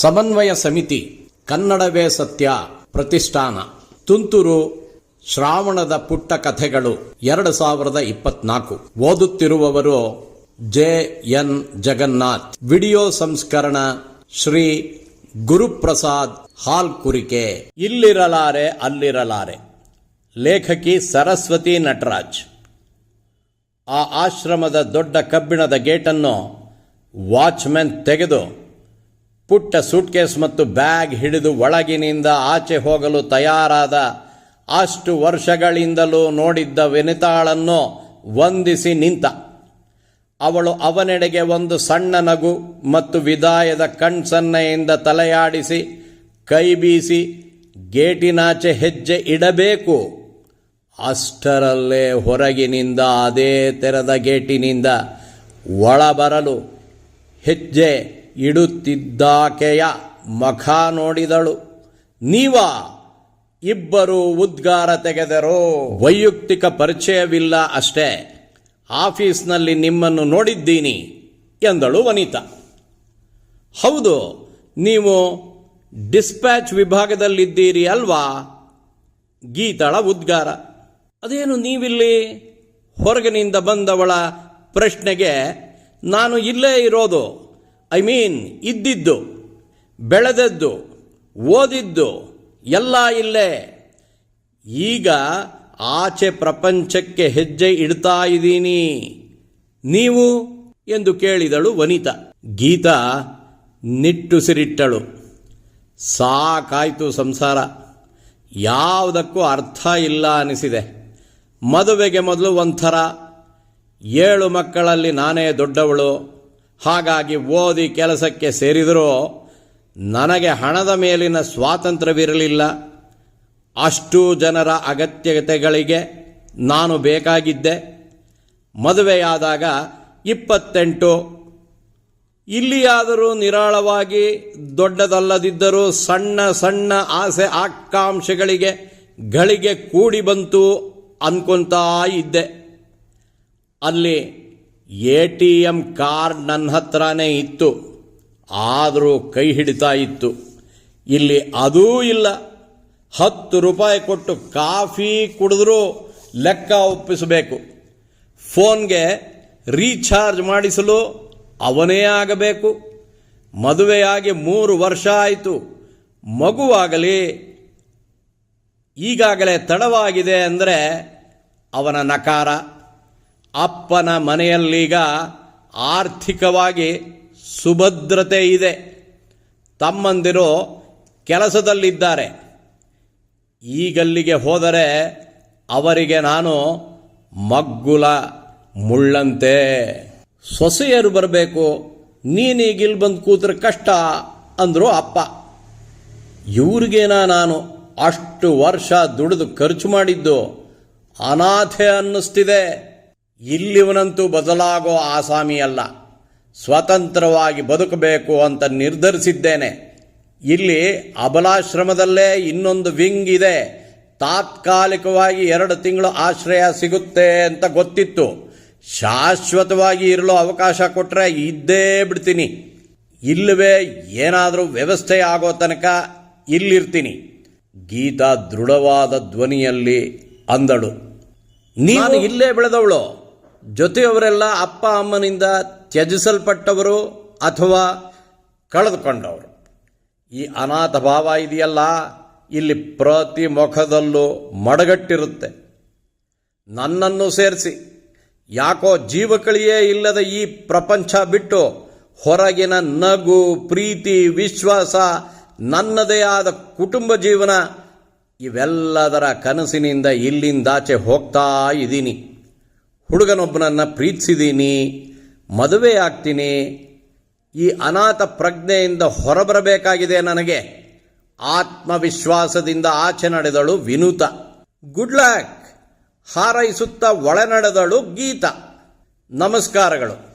ಸಮನ್ವಯ ಸಮಿತಿ ಕನ್ನಡವೇ ಸತ್ಯ ಪ್ರತಿಷ್ಠಾನ. ತುಂತುರು ಶ್ರಾವಣದ ಪುಟ್ಟ ಕಥೆಗಳು ಎರಡು ಸಾವಿರದ ಇಪ್ಪತ್ನಾಲ್ಕು. ಓದುತ್ತಿರುವವರು ಜೆ ಎನ್ ಜಗನ್ನಾಥ್. ವಿಡಿಯೋ ಸಂಸ್ಕರಣ ಶ್ರೀ ಗುರುಪ್ರಸಾದ್ ಹಾಲ್ ಕುರಿಕೆ ಇಲ್ಲಿರಲಾರೆ ಅಲ್ಲಿರಲಾರೆ. ಲೇಖಕಿ ಸರಸ್ವತಿ ನಟರಾಜ್. ಆ ಆಶ್ರಮದ ದೊಡ್ಡ ಕಬ್ಬಿಣದ ಗೇಟನ್ನು ವಾಚ್ಮೆನ್ ತೆಗೆದು ಪುಟ್ಟ ಸೂಟ್ಕೇಸ್ ಮತ್ತು ಬ್ಯಾಗ್ ಹಿಡಿದು ಒಳಗಿನಿಂದ ಆಚೆ ಹೋಗಲು ತಯಾರಾದ ಅಷ್ಟು ವರ್ಷಗಳಿಂದಲೂ ನೋಡಿದ್ದ ವಿನಿತಾಳನ್ನು ವಂದಿಸಿ ನಿಂತ. ಅವಳು ಅವನೆಡೆಗೆ ಒಂದು ಸಣ್ಣ ನಗು ಮತ್ತು ವಿದಾಯದ ಕಣ್ಸನ್ನೆಯಿಂದ ತಲೆಯಾಡಿಸಿ, ಕೈ ಬೀಸಿ, ಗೇಟಿನಾಚೆ ಹೆಜ್ಜೆ ಇಡಬೇಕು. ಅಷ್ಟರಲ್ಲೇ ಹೊರಗಿನಿಂದ ಅದೇ ತೆರೆದ ಗೇಟಿನಿಂದ ಒಳಬರಲು ಹೆಜ್ಜೆ ಇಡುತ್ತಿದ್ದಾಕೆಯ ಮಖ ನೋಡಿದಳು. ನೀವ ಇಬ್ಬರು ಉದ್ಗಾರ ತೆಗೆದರು ವೈಯಕ್ತಿಕ ಪರಿಚಯವಿಲ್ಲ ಅಷ್ಟೇ. ಆಫೀಸ್ನಲ್ಲಿ ನಿಮ್ಮನ್ನು ನೋಡಿದ್ದೀನಿ ಎಂದಳು ವನಿತಾ. ಹೌದು, ನೀವು ಡಿಸ್ಪ್ಯಾಚ್ ವಿಭಾಗದಲ್ಲಿದ್ದೀರಿ ಅಲ್ವಾ? ಗೀತಳ ಉದ್ಗಾರ. ಅದೇನು ನೀವಿಲ್ಲಿ ಹೊರಗಿನಿಂದ ಬಂದವಳ ಪ್ರಶ್ನೆಗೆ ನಾನು ಇಲ್ಲೇ ಇರೋದು? ಐ ಮೀನ್ ಇದ್ದಿದ್ದು, ಬೆಳೆದದ್ದು, ಓದಿದ್ದು, ಎಲ್ಲ ಇಲ್ಲೇ. ಈಗ ಆಚೆ ಪ್ರಪಂಚಕ್ಕೆ ಹೆಜ್ಜೆ ಇಡ್ತಾ ಇದ್ದೀನಿ. ನೀವು? ಎಂದು ಕೇಳಿದಳು ವನಿತಾ. ಗೀತಾ ನಿಟ್ಟುಸಿರಿಟ್ಟಳು ಸಾಕಾಯ್ತು ಸಂಸಾರ. ಯಾವುದಕ್ಕೂ ಅರ್ಥ ಇಲ್ಲ ಅನಿಸಿದೆ. ಮದುವೆಗೆ ಮೊದಲು ಒಂಥರ. ಏಳು ಮಕ್ಕಳಲ್ಲಿ ನಾನೇ ದೊಡ್ಡವಳು. ಹಾಗಾಗಿ ಓದಿ ಕೆಲಸಕ್ಕೆ ಸೇರಿದರೂ ನನಗೆ ಹಣದ ಮೇಲಿನ ಸ್ವಾತಂತ್ರ್ಯವಿರಲಿಲ್ಲ. ಅಷ್ಟು ಜನರ ಅಗತ್ಯತೆಗಳಿಗೆ ನಾನು ಬೇಕಾಗಿದ್ದೆ. ಮದುವೆಯಾದಾಗ ಇಪ್ಪತ್ತೆಂಟು. ಇಲ್ಲಿಯಾದರೂ ನಿರಾಳವಾಗಿ ದೊಡ್ಡದಲ್ಲದಿದ್ದರೂ ಸಣ್ಣ ಸಣ್ಣ ಆಸೆ ಆಕಾಂಕ್ಷೆಗಳಿಗೆ ಗಳಿಗೆ ಕೂಡಿ ಬಂತು ಅನ್ಕೊಂತಾ ಇದ್ದೆ. ಅಲ್ಲಿ ಎ ಟಿ ಎಂ ಕಾರ್ಡ್ ನನ್ನ ಹತ್ರನೇ ಇತ್ತು. ಆದರೂ ಕೈ ಹಿಡಿತಾ ಇತ್ತು. ಇಲ್ಲಿ ಅದೂ ಇಲ್ಲ. ಹತ್ತು ರೂಪಾಯಿ ಕೊಟ್ಟು ಕಾಫಿ ಕುಡಿದ್ರೂ ಲೆಕ್ಕ ಒಪ್ಪಿಸಬೇಕು. ಫೋನ್ಗೆ ರೀಚಾರ್ಜ್ ಮಾಡಿಸಲು ಅವನೇ ಆಗಬೇಕು. ಮದುವೆಯಾಗಿ ಮೂರು ವರ್ಷ ಆಯಿತು. ಮಗುವಾಗಲಿ ಈಗಾಗಲೇ ತಡವಾಗಿದೆ ಅಂದರೆ ಅವನ ನಕಾರ. ಅಪ್ಪನ ಮನೆಯಲ್ಲೀಗ ಆರ್ಥಿಕವಾಗಿ ಸುಭದ್ರತೆ ಇದೆ. ತಮ್ಮಂದಿರು ಕೆಲಸದಲ್ಲಿದ್ದಾರೆ. ಈಗಲ್ಲಿಗೆ ಹೋದರೆ ಅವರಿಗೆ ನಾನು ಮಗ್ಗುಲ ಮುಳ್ಳಂತೆ. ಸೊಸೆಯರು ಬರಬೇಕು, ನೀನೀಗಿಲ್ ಬಂದು ಕೂತ್ರೆ ಕಷ್ಟ ಅಂದರು ಅಪ್ಪ. ಇವ್ರಿಗೇನ ನಾನು ಅಷ್ಟು ವರ್ಷ ದುಡಿದು ಖರ್ಚು ಮಾಡಿದ್ದು ಅನಾಥೆ ಅನ್ನಿಸ್ತಿದೆ. ಇಲ್ಲಿವನಂತೂ ಬದಲಾಗೋ ಆಸಾಮಿ ಅಲ್ಲ ಸ್ವತಂತ್ರವಾಗಿ ಬದುಕಬೇಕು ಅಂತ ನಿರ್ಧರಿಸಿದ್ದೇನೆ. ಇಲ್ಲಿ ಅಬಲಾಶ್ರಮದಲ್ಲೇ ಇನ್ನೊಂದು ವಿಂಗ್ ಇದೆ. ತಾತ್ಕಾಲಿಕವಾಗಿ ಎರಡು ತಿಂಗಳು ಆಶ್ರಯ ಸಿಗುತ್ತೆ ಅಂತ ಗೊತ್ತಿತ್ತು. ಶಾಶ್ವತವಾಗಿ ಇರಲು ಅವಕಾಶ ಕೊಟ್ಟರೆ ಇದ್ದೇ ಬಿಡ್ತೀನಿ. ಇಲ್ಲವೇ ಏನಾದರೂ ವ್ಯವಸ್ಥೆ ಆಗೋ ತನಕ ಇಲ್ಲಿರ್ತೀನಿ. ಗೀತಾ ದೃಢವಾದ ಧ್ವನಿಯಲ್ಲಿ ಅಂದಳು. ನೀನು ಇಲ್ಲೇ ಬೆಳೆದವಳು. ಜೊತೆಯವರೆಲ್ಲ ಅಪ್ಪ ಅಮ್ಮನಿಂದ ತ್ಯಜಿಸಲ್ಪಟ್ಟವರು ಅಥವಾ ಕಳೆದುಕೊಂಡವರು. ಈ ಅನಾಥ ಭಾವ ಇದೆಯಲ್ಲ? ಇಲ್ಲಿ ಪ್ರತಿ ಮುಖದಲ್ಲೂ ಮಡಗಟ್ಟಿರುತ್ತೆ. ನನ್ನನ್ನು ಸೇರಿಸಿ. ಯಾಕೋ ಜೀವಕಳಿಯೇ ಇಲ್ಲದ ಈ ಪ್ರಪಂಚ ಬಿಟ್ಟು ಹೊರಗಿನ ನಗು, ಪ್ರೀತಿ, ವಿಶ್ವಾಸ, ನನ್ನದೇ ಆದ ಕುಟುಂಬ ಜೀವನ ಇವೆಲ್ಲದರ ಕನಸಿನಿಂದ ಇಲ್ಲಿಂದಾಚೆ ಹೋಗ್ತಾ ಇದ್ದೀನಿ. ಹುಡುಗನೊಬ್ಬನನ್ನು ಪ್ರೀತಿಸಿದ್ದೀನಿ ಮದುವೆ ಆಗ್ತೀನಿ, ಈ ಅನಾಥ ಪ್ರಜ್ಞೆಯಿಂದ ಹೊರಬರಬೇಕಾಗಿದೆ ನನಗೆ. ಆತ್ಮವಿಶ್ವಾಸದಿಂದ ಆಚೆ ನಡೆದಳು ವಿನೂತ. ಗುಡ್ ಲಕ್ ಹಾರೈಸುತ್ತಾ ಒಳ ನಡೆದಳು ಗೀತ. ನಮಸ್ಕಾರಗಳು.